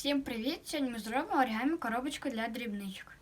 Всім привіт! Сьогодні ми зробимо оригамі коробочку для дрібничок.